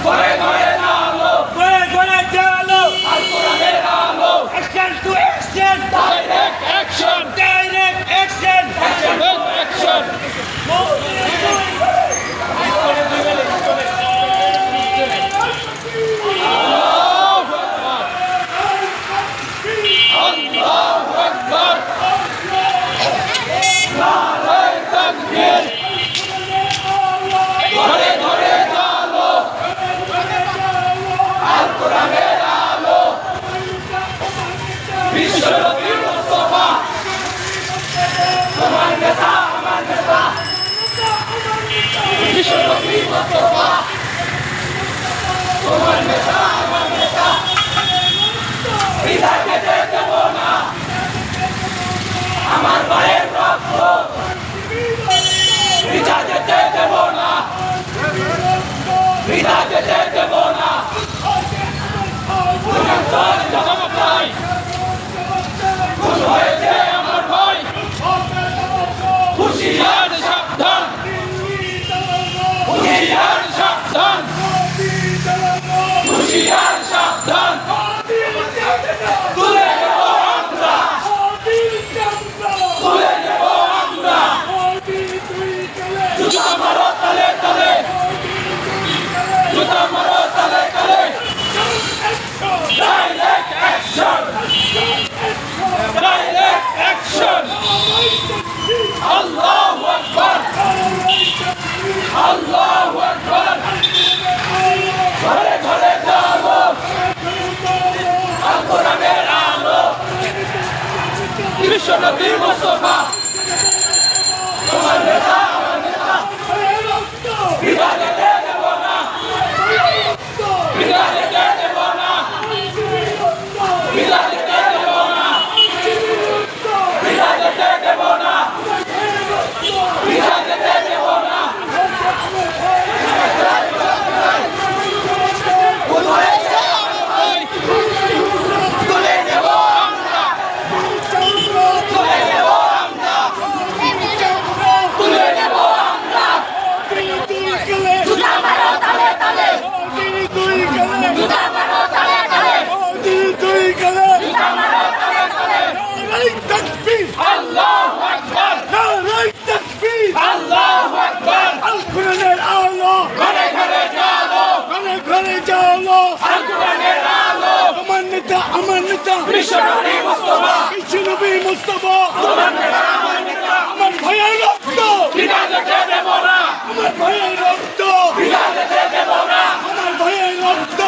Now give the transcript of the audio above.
¡Fuego! তোমার নেতা 这个并不可 ঘরে চলো আমার নেতা আমার নেতা বিশ্ব নবী মুস্তফা আমার ভাইয়ের রক্ত আমার ভাইয়ের রক্ত আমার ভাইয়ের রক্ত